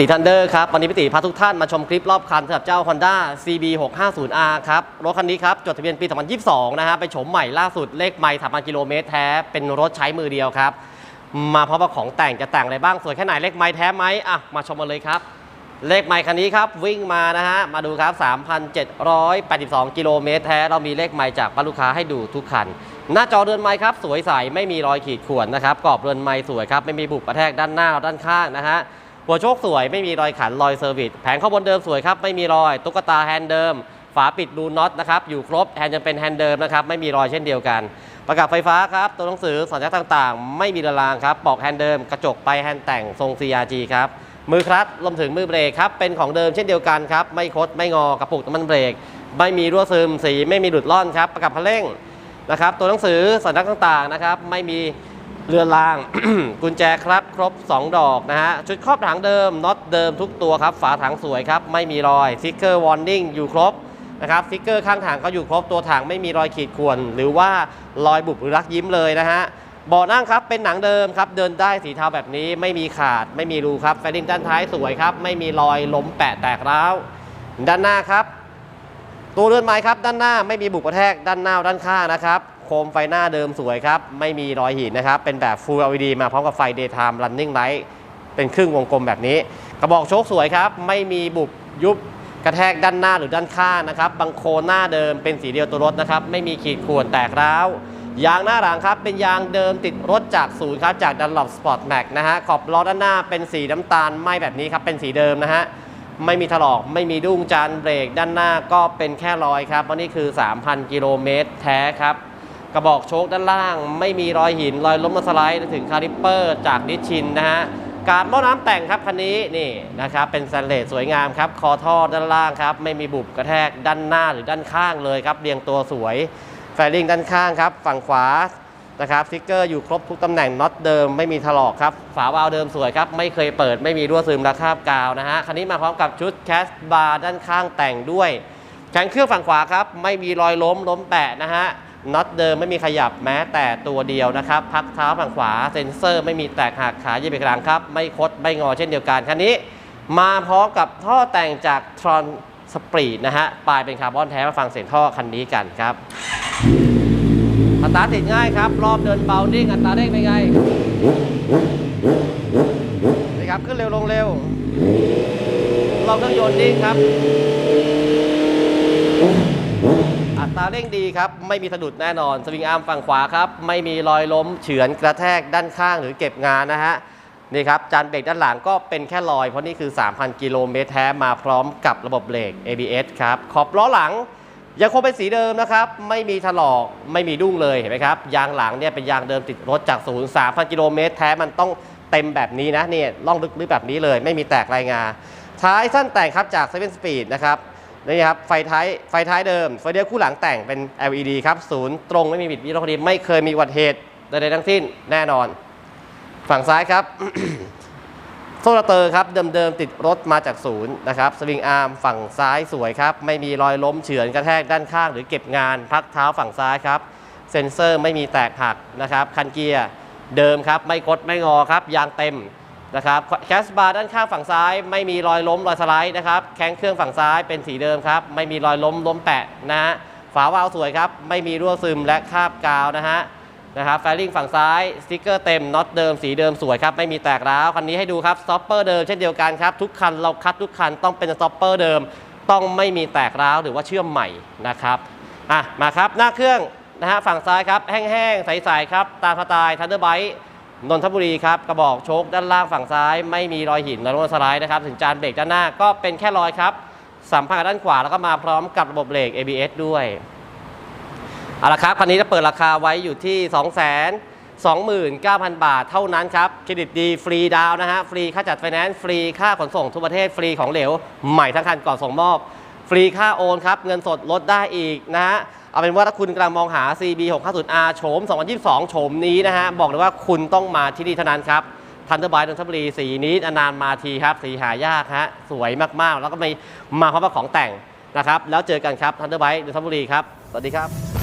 ติทันเดอร์ครับ วันนี้พิติพาทุกท่านมาชมคลิปรอบคันสำหรับเจ้า Honda CB 650R ครับ รถคันนี้ครับ จดทะเบียนปี 2022 นะฮะไปโฉมใหม่ล่าสุดเลขไมล์3,000กิโลเมตรแท้ เป็นรถใช้มือเดียวครับ มาพร้อมกับของแต่งจะแต่งอะไรบ้าง สวยแค่ไหนเลขไมล์แท้ไหมอะ มาชมกันเลยครับ เลขไมล์คันนี้ครับ วิ่งมานะฮะ มาดูครับ 3,782 กิโลเมตรแท้ เรามีเลขไมล์จากลูกค้าให้ดูทุกคัน หน้าจอเรือนไมล์ครับ สวยใสไม่มีรอยขีดข่วนนะครับกรอบเรือนไมล์สวยครับไม่มีบุบกระแทกด้านหน้าด้านข้างนะฮะ หัวโชคสวยไม่มีรอยขันรอยเซอร์วิสแผงข้างบนเดิมสวยครับไม่มีรอย ตุ๊กตาแฮนด์เดิม ฝาปิดรูน็อตนะครับอยู่ครบแฮนด์ยังเป็นแฮนด์เดิมนะครับไม่มีรอยเช่นเดียวกัน ประกับไฟฟ้าครับตัวหนังสือสัญลักษณ์ต่างๆ ไม่มีระรางครับปอกแฮนด์เดิมกระจกไปแฮนด์แต่งทรง CRG ครับมือคลัตช์รวมถึงมือเบรกครับเป็นของเดิมเช่นเดียวกันครับไม่คดไม่งอกระปุกน้ำมันเบรกไม่มีรั่วซึมสีไม่มีหลุดล่อนครับประกับคันเร่งนะครับตัวหนังสือสัญลักษณ์ต่างๆนะครับไม่มี เรือนราง กุญแจครับครบ 2 ดอกนะฮะ ชุดครอบถังเดิมน็อตเดิมทุกตัวครับ ฝาถังสวยครับ ไม่มีรอยสติ๊กเกอร์วอร์นิ่งอยู่ครบนะครับสติ๊กเกอร์ข้างถังก็อยู่ครบตัวถังไม่มีรอยขีดข่วน หรือว่ารอยบุบหรือรักยิ้มเลยนะฮะเบาะนั่งครับเป็นหนังเดิมครับ เดินได้สีเทาแบบนี้ไม่มีขาดไม่มีรูครับแฟลิงด้านท้ายสวยครับ ไม่มีรอยล้มแปะแตกร้าวด้านหน้าครับ ตัวเรือนไม้ครับ ด้านหน้าไม่มีบุกกระแทกด้านหน้าด้านข้างนะครับ คมไฟหน้าเดิมสวยครับ ไม่มีรอยหินนะครับ เป็นแบบ Full LED มาพร้อมกับไฟ Daytime Running Light เป็นครึ่งวงกลมแบบนี้ กระบอกโชคสวยครับ ไม่มีบุบยุบกระแทกด้านหน้าหรือด้านข้างนะครับบังโคลนหน้าเดิมเป็นสีเดียวตัวรถนะครับ ไม่มีขีดข่วนแตกร้าว ยางหน้าหลังครับ เป็นยางเดิมติดรถจากศูนย์ครับ จาก Dunlop Sport Max นะฮะ ขอบล้อด้านหน้าเป็นสีน้ำตาลไหม้แบบนี้ครับ เป็นสีเดิมนะฮะ ไม่มีถลอก ไม่มีดุ้งจานเบรก ด้านหน้าก็เป็นแค่รอยครับเพราะนี่คือ 3,000 กิโลเมตรแท้ครับ กระบอกโชคด้านล่าง ไม่มีรอยหินรอยล้มมาสไลด์ถึงคาลิปเปอร์ จากนิชชินนะฮะการหม้อน้ำแต่งครับคันนี้นี่นะครับเป็นสแตนเลสสวยงามครับคอท่อด้านล่างครับไม่มีบุบกระแทกด้านหน้าหรือด้านข้างเลยครับเรียงตัวสวยแฟลิงด้านข้างครับฝั่งขวานะครับสติ๊กเกอร์อยู่ครบทุกตำแหน่งน็อตเดิมไม่มีถลอกครับฝาวาล์วเดิมสวยครับไม่เคยเปิดไม่มีรั่วซึมและคาบกาวนะฮะคันนี้มาพร้อมกับชุดแคสบาร์ด้านข้างแต่งด้วยแข็งเครื่องฝั่งขวาครับไม่มีรอยล้มล้มแปะนะฮะ น็อตเดิมไม่มีขยับแม้แต่ตัวเดียวนะครับ พักเท้าฝั่งขวาเซ็นเซอร์ไม่มีแตกหักขาเยียบไปกลางครับ ไม่คดไม่งอเช่นเดียวกันคันนี้ มาพร้อมกับท่อแต่งจากทรอนสปรีดนะฮะปลายเป็นคาร์บอนแท้มาฟังเสียงท่อคันนี้กันครับอัตราติดง่ายครับ รอบเดินเบานิ่งอัตราเร่งเป็นไงนี่ครับขึ้นเร็วลงเร็วรอบเครื่องยนต์นิ่งครับ อัตราเร่งดีครับ ไม่มีสะดุดแน่นอน สวิงอาร์มฝั่งขวาครับ ไม่มีรอยล้มเฉือนกระแทกด้านข้างหรือเก็บงานนะฮะ นี่ครับ จานเบรกด้านหลังก็เป็นแค่รอย เพราะนี่คือ 3,000 กิโลเมตรแท้มาพร้อมกับระบบเบรก ABS ครับ ขอบล้อหลังยังคงเป็นสีเดิมนะครับ ไม่มีถลอก ไม่มีดุ้งเลย เห็นไหมครับ ยางหลังเนี่ยเป็นยางเดิมติดรถจากศูนย์3,000 กิโลเมตรแท้มันต้องเต็มแบบนี้นะเนี่ยล่องลึกๆแบบนี้เลย ไม่มีแตกรายงาท้ายสั้นแต่งครับจาก7 Speed นะครับ นี่ครับไฟท้ายไฟท้ายเดิมไฟเดียวคู่หลังแต่งเป็น LED ครับศูนย์ตรงไม่มีบิดวิโรคดีไม่เคยมีอุบัติเหตุใดๆทั้งสิ้นแน่นอน ฝั่งซ้ายครับ โซลาเตอร์ครับเดิมๆติดรถมาจากศูนย์นะครับสวิงอาร์มฝั่งซ้ายสวยครับ ไม่มีรอยล้มเฉือนกระแทกด้านข้าง หรือเก็บงานพักเท้าฝั่งซ้ายครับ เซ็นเซอร์ไม่มีแตกหักนะครับคันเกียร์เดิมครับ ไม่คดไม่งอครับยางเต็ม นะครับแคสบาร์ด้านข้างฝั่งซ้าย ไม่มีรอยล้มรอยสไลด์นะครับแข้งเครื่องฝั่งซ้ายเป็นสีเดิมครับ ไม่มีรอยล้มล้มแปะนะฮะฝาวาล์วสวยครับ ไม่มีรั่วซึมและคาบกาวนะฮะนะครับแฟลิงฝั่งซ้ายสติกเกอร์เต็มน็อตเดิมสีเดิมสวยครับ ไม่มีแตกร้าว คันนี้ให้ดูครับสต็อปเปอร์เดิมเช่นเดียวกันครับ ทุกคันเราคัดทุกคันต้องเป็นสต็อปเปอร์เดิม ต้องไม่มีแตกร้าวหรือว่าเชื่อมใหม่นะครับอะมาครับหน้าเครื่องนะฮะฝั่งซ้ายครับแห้งๆใสๆครับตามสไตล์ทันเดอร์ไบต์ นนทบุรีครับกระบอกโชคด้านล่างฝั่งซ้าย ไม่มีรอยหินและรอยสไลด์นะครับถึงจานเบรกด้านหน้าก็เป็นแค่รอยครับสัมผัสด้านขวาแล้วก็มาพร้อมกับระบบเบรก ABS ด้วยเอาละครับคันนี้จะเปิดราคาไว้อยู่ที่2 2 9 0 0 0 บาทเท่านั้นครับเครดิตดีฟรีดาวน์นะฮะฟรีค่าจัดไฟแนนซ์ฟรีค่าขนส่งทุกประเทศฟรีของเหลว ใหม่ทั้งคันก่อนส่งมอบ ฟรีค่าโอนครับ เงินสดลดได้อีกนะฮะ เอาเป็นว่าถ้าคุณกำลังมองหา CB 650R โฉม 2022 โฉมนี้นะฮะ บอกเลยว่าคุณต้องมาที่นี่เท่านั้นครับทันเดอร์บายนนทบุรีสีนี้นานมาทีครับ สีหายากฮะ สวยมากๆ แล้วก็มีมาพร้อมกับของแต่งนะครับ แล้วเจอกันครับทันเดอร์บายนนทบุรีครับ สวัสดีครับ